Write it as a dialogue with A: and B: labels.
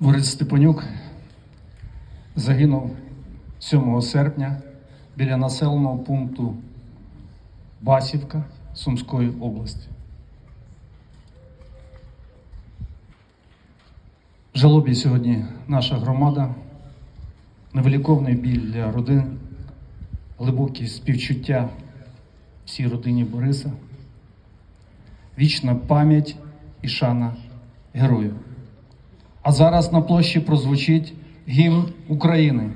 A: Борис Степанюк загинув 7 серпня біля населеного пункту Басівка Сумської області. В жалобі сьогодні наша громада, невиліковний біль для родин, глибокі співчуття всій родині Бориса, вічна пам'ять і шана герою. А зараз на площі прозвучить гімн України.